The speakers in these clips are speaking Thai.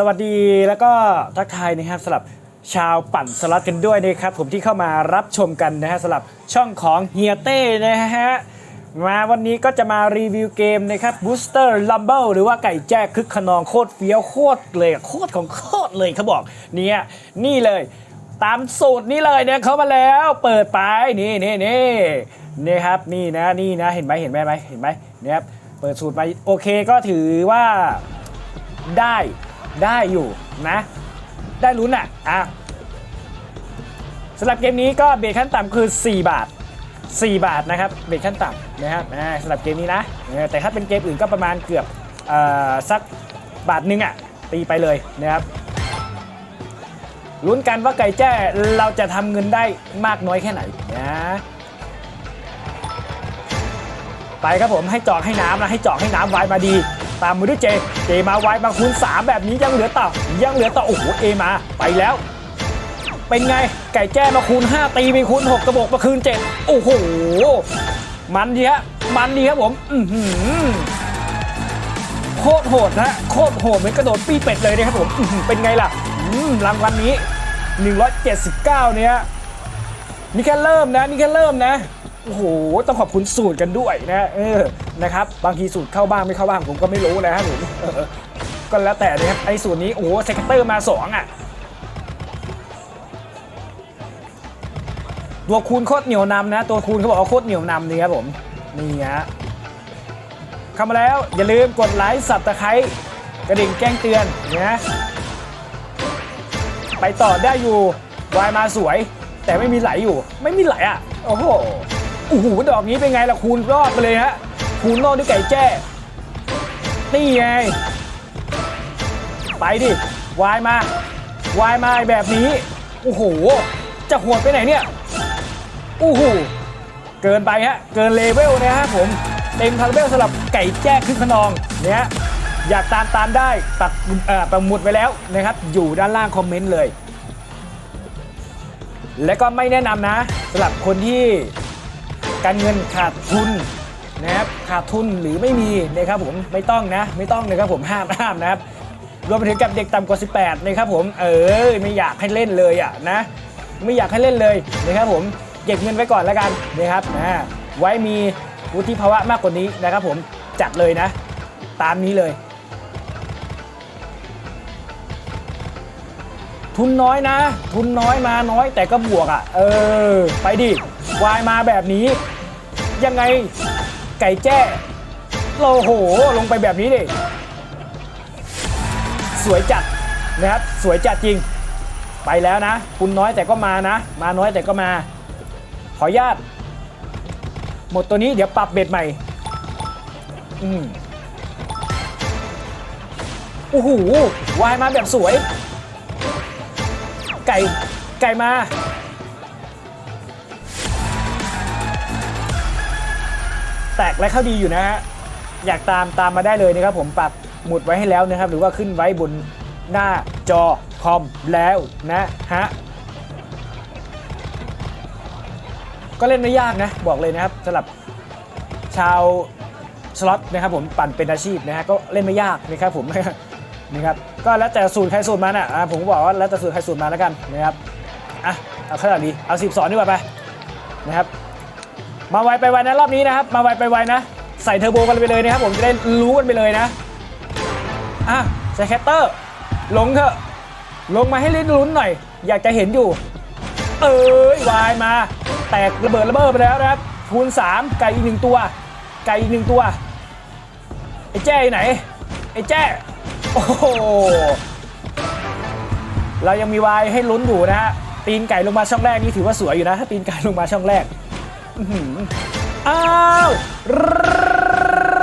สวัสดีแล้วก็ทักทายนะครับสำหรับชาวปั่นสล็อตกันด้วยนะครับผมที่เข้ามารับชมกันนะฮะสำหรับช่องของเฮียเต้นะฮะมาวันนี้ก็จะมารีวิวเกมนะครับ Booster Rumble หรือว่าไก่แจ้คึกขนองโคตรเฟี้ยวโคตรเลยโคตรของโคตรเลยเขาบอกเนี่ยนี่เลยตามสูตรนี้เลยเนี่ยเขามาแล้วเปิดไปนี่นี่นี่นี่ครับนี่นะนี่นะเห็นไหมเห็นไหมไหมเห็นไหมเนี่ยครับเปิดสูตรมาโอเคก็ถือว่าได้ ได้อยู่นะ ได้ลุ้นอะอะสำหรับเกมนี้ก็เบรกขั้นต่ำคือ 4 บาท 4 บาทนะครับเบรกขั้นต่ำนะครับอ่าสำหรับเกมนี้นะ แต่ถ้าเป็นเกมอื่นก็ประมาณเกือบอสักบาทหนึงอะตีไปเลยนะครับลุ้นกันว่าไก่แจ้เราจะทำเงินได้มากน้อยแค่ไหนนะไปครับผมให้จอกให้น้ำนะให้จอกให้น้ำไว้มาดี ตามมือด้วยเจ เจมาไว้บาคูณ3แบบนี้ยังเหลือต่อยังเหลือต่อโอ้โหเอมาไปแล้ว เป็นไงไก่แจ้มาคูณ 5 ตีไปคูณ 6 กระบอกมาคืน 7 โอ้โห มันดีฮะมันดีครับผมอือโคตรโหดนะโคตรโหดเหมือนกระโดดปี้เป็ดเลยนะครับผมเป็นไงล่ะรางวัลนี้ 179 เนี่ยนี่แค่เริ่มนะนี่แค่เริ่มนะ โอ้โหต้องขอบคุณสูตรกันด้วยนะเออนะครับบางทีสูตรเข้าบ้างไม่เข้าบ้างผมก็ไม่รู้นะครับผมก็แล้วแต่นะครับไอ้สูตรนี้โอ้โหเซกเตอร์มาสองอะตัวคูณโคตรเหนียวนำนะ ตัวคูณเขาบอกว่าโคตรเหนียวนำนี่ครับผมนี่ฮะเข้ามาแล้วอย่าลืมกดไลค์สับตะไคร้กระดิ่งแจ้งเตือนนะไปต่อได้อยู่วายมาสวย แต่ไม่มีไหลอยู่ ไม่มีไหลอะ โอ้โห โอ้โหดอกนี้เป็นไงล่ะคูณรอดไปเลยฮะคูณรอดด้วยไก่แจ้นี่ไง ไปดิวายมาวายมาแบบนี้โอ้โหจะหวดไปไหนเนี่ยโอู้หูเกินไปฮะเกินเลเวลนะฮะผมเต็มคาราเบลสำหรับไก่แจ้ขึ้นขนองเนี่ยอยากตามตามได้ตัดประมุดไว้แล้วนะครับ อยู่ด้านล่างคอมเมนต์เลย และก็ไม่แนะนำนะสำหรับคนที่ การเงินขาดทุนนะครับขาดทุนหรือไม่มีนะครับผมไม่ต้องนะ ไม่ต้องนะครับผมห้ามห้ามนะครับรวมไปถึงกับเด็กต่ำกว่า 18นะครับผมเออไม่อยากให้เล่นเลยอะนะไม่อยากให้เล่นเลยนะครับผมเก็บเงินไว้ก่อนแล้วกันนะครับนะไว้มีวุฒิภาวะมากกว่านี้นะครับผมจัดเลยนะ ตามนี้เลย ทุนน้อยนะ ทุนน้อยมาน้อยแต่ก็บวกอะเออไปดิ วายมาแบบนี้ ยังไงไก่แจ้โลโหลงไปแบบนี้ดิสวยจัดนะครับ สวยจัดจริง ไปแล้วนะ คุณน้อยแต่ก็มานะ มาน้อยแต่ก็มา ขออนุญาต หมดตัวนี้เดี๋ยวปรับเบ็ดใหม่ อืมโอ้โหวายมาแบบสวย ไก่ไก่มา แตกและเข้าดีอยู่นะฮะอยากตามตามมาได้เลยนะครับผมปรับหมุดไว้ให้แล้วนะครับ หรือว่าขึ้นไว้บนหน้าจอคอมแล้วนะฮะก็เล่นไม่ยากนะบอกเลยนะครับสำหรับชาวสล็อตนะครับผมปั่นเป็นอาชีพนะฮะก็เล่นไม่ยากนะครับผมนี่ครับก็แล้วแต่สูตรใครสูตรมันอะผมก็บอกว่าแล้วแต่สูตรใครสูตรมันแล้วกันนะครับอะเอาขนาดดีเอา 12 ดีกว่าไปนะครับ มาไวไปไวนะรอบนี้นะครับ มาไวไปไวนะ ใส่เทอร์โบกันไปเลยนะครับผมจะได้รู้กันไปเลยนะ อะใส่แคตเตอร์ ลงเถอะ ลงมาให้ลิ้นลุ้นหน่อย อยากจะเห็นอยู่ เอ้ยวายมา แตกระเบิดระเบิดไปแล้วนะครับคูณ3ไก่อีกหนึ่งตัว ไก่อีกหนึ่งตัวไอ้แจ้ไหนไอ้แจ้โอ้โหเรายังมีวายให้ลุ้นอยู่นะฮะตีนไก่ลงมาช่องแรกนี่ถือว่าสวยอยู่นะ ถ้าตีนไก่ลงมาช่องแรก อื้อหืออ้าว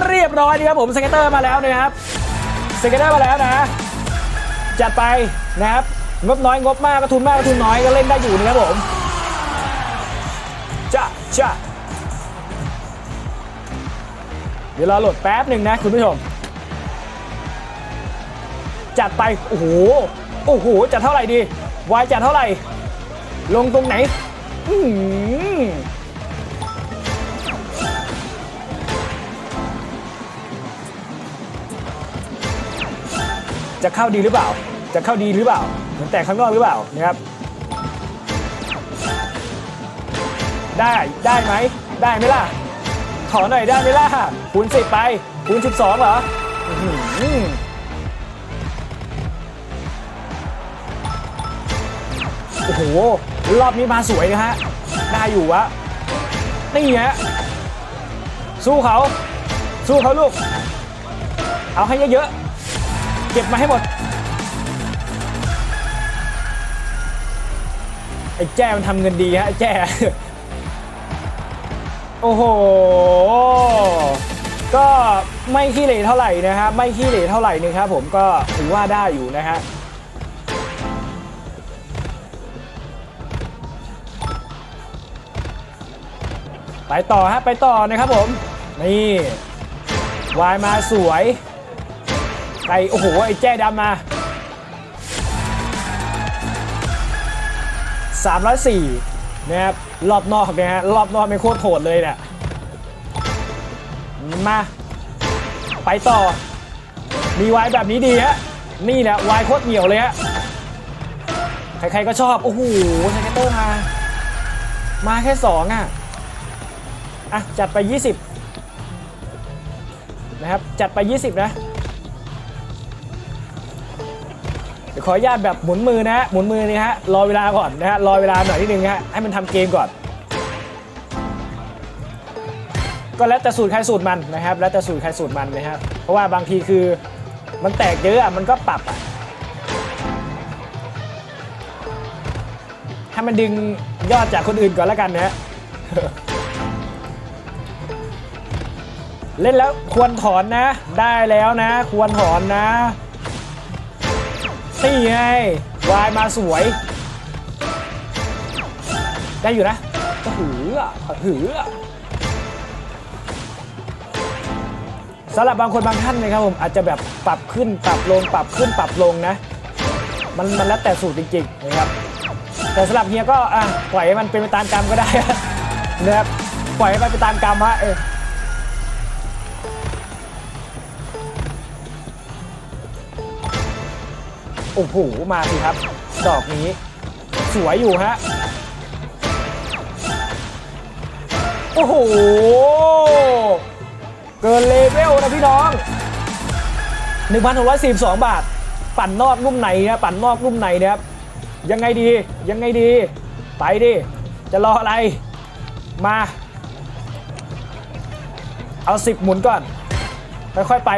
เรียบร้อยดีครับผมสเก็ตเตอร์มาแล้วนะครับสเก็ตเตอร์มาแล้วนะ จัดไปนะครับงบน้อยงบมากก็ทุนมากก็ทุนน้อยก็เล่นได้อยู่นะครับผมจ้าจ้าเดี๋ยวรอโหลดแป๊บหนึ่งนะคุณผู้ชม จัดไป โอ้โห โอ้โห จัดเท่าไหร่ดีวายจัดเท่าไหร่ ลงตรงไหน อื้อ จะเข้าดีหรือเปล่า จะเข้าดีหรือเปล่า เหมือนแต่ข้างนอกหรือเปล่านะครับได้ได้ไหมได้ไหมล่ะ ขอหน่อยได้ไหมล่ะคูณสิบไปคูณสิบสองเหรอโอ้โห รอบนี้มาสวยนะฮะ ได้อยู่วะ นี่ฮะ สู้เขา สู้เขาลูก เอาให้เยอะๆ เก็บมาให้หมด ไอ้แจ้มันทำเงินดีฮะไอ้แจ้ โอ้โห ก็ไม่ขี้เหร่เท่าไหร่นะฮะไม่ขี้เหร่เท่าไหร่นะครับผมก็ถือว่าได้อยู่นะฮะไปต่อฮะไปต่อนะครับผม นี่วายมาสวย ไก่โอ้โห ไอ้แจ้ดำมา 304นะครับ รอบนอกนะฮะ รอบนอกไม่โคตรโหดเลยเนี่ยมา ไปต่อ มีวายแบบนี้ดีฮะ นี่แหละวายโคตรเหนียวเลยฮะ ใครๆก็ชอบ โอ้โหสเกตเตอร์มา มาแค่สองอะ อะ จัดไป 20 นะครับ จัดไป 20 นะ ขออนุญาตแบบหมุนมือนะฮะหมุนมือนี่ฮะรอเวลาก่อนนะฮะรอเวลาหน่อยนิดนึงฮะให้มันทำเกมก่อน ก็แล้วแต่สูตรใครสูตรมันนะครับ แล้วแต่สูตรใครสูตรมันนะครับเพราะว่าบางทีคือมันแตกเยอะอะมันก็ปรับอะให้มันดึงยอดจากคนอื่นก่อนแล้วกันนะฮะเล่นแล้วควรถอนนะ ได้แล้วนะ ควรถอนนะ นี่ไงวายมาสวย ได้อยู่นะก็หืออะหืออะสำหรับบางคนบางท่านนะครับผมอาจจะแบบปรับขึ้นปรับลงปรับขึ้นปรับลงนะ มันมันแล้วแต่สูตรจริงๆนะครับ แต่สำหรับเฮียก็อะปล่อยให้มันเป็นไปตามกรรมก็ได้นะครับปล่อยให้มันไปตามกรรมฮะเออ โอ้โห มาสิครับ ดอกนี้ สวยอยู่ฮะ โอ้โห เกินเลเวลนะพี่น้อง 1,642 บาท ปั่นนอกนุ่มในนะปั่นนอกนุ่มในนะครับ ยังไงดี ยังไงดี ไปดิ จะรออะไร มา เอา 10 หมุนก่อน ค่อยๆไป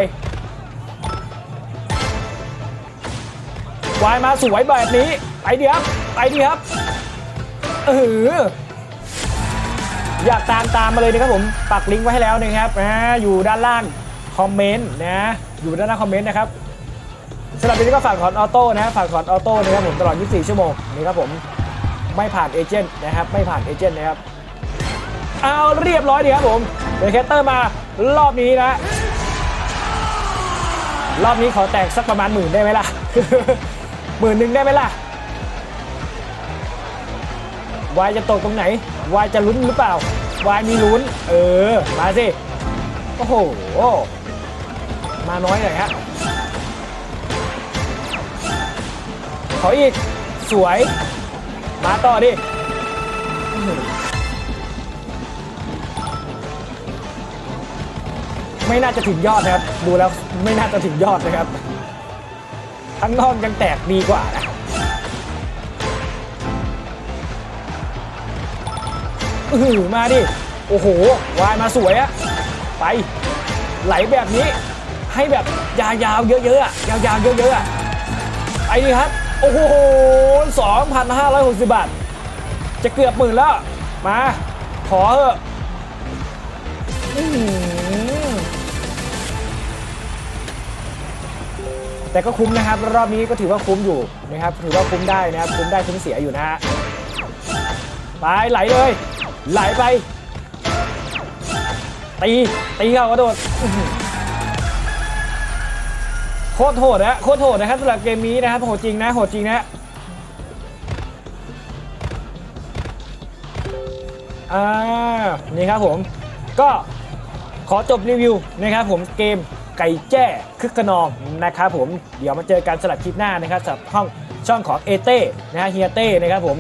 วายมาสวยแบบนี้ ไปดีครับ ไปดีครับเอออยากตามตามมาเลยนะครับผม ปักลิงก์ไว้ให้แล้วนะครับอ่าอยู่ด้านล่างคอมเมนต์นะ อยู่ด้านล่างคอมเมนต์นะครับสำหรับวันนี้ก็ฝากถอนออโต้นะฝากถอนออโต้นะครับผมตลอด 24 ชั่วโมงนี่ครับผมไม่ผ่านเอเจนต์นะครับไม่ผ่านเอเจนต์นะครับเอาเรียบร้อยดีครับผมเดนแคตเตอร์มารอบนี้นะรอบนี้ขอแตกสักประมาณหมื่นได้ไหมล่ะ หมื่นหนึ่งได้ไหมล่ะวายจะตกตรงไหนวายจะลุ้นหรือเปล่าวายมีลุ้น เออ มาสิ โอ้โห มาน้อยหน่อยฮะขออีก สวย มาต่อดิไม่น่าจะถึงยอดนะครับ ดูแล้วไม่น่าจะถึงยอดนะครับ ข้างนอกยังแตกดีกว่านะอื้อหือมาดิ โอ้โห วายมาสวยอะไป ไหลแบบนี้ ให้แบบยาวๆเยอะๆอะยาวๆเยอะๆอะไปดิครับ โอ้โห 2,560 บาท จะเกือบหมื่นแล้ว มา ขอเถอะ แต่ก็คุ้มนะครับ รอบนี้ก็ถือว่าคุ้มอยู่นะครับ ถือว่าคุ้มได้นะครับ คุ้มได้คุ้มเสียอยู่นะฮะ ไปไหลเลย ไหลไป ตี ตีเข้ากระโดดโคตรโหดนะโคตรโหดนะครับสำหรับเกมนี้นะครับโหดจริงนะโหดจริงนะอ่านี่ครับผม ก็ขอจบรีวิวนะครับผมเกม ไก่แจ้คึกขนองนะครับผมเดี๋ยวมาเจอกันสลับคลิปหน้านะครับสำหรับห้องช่องของเอเต้นะฮะเฮียเต้นะครับผม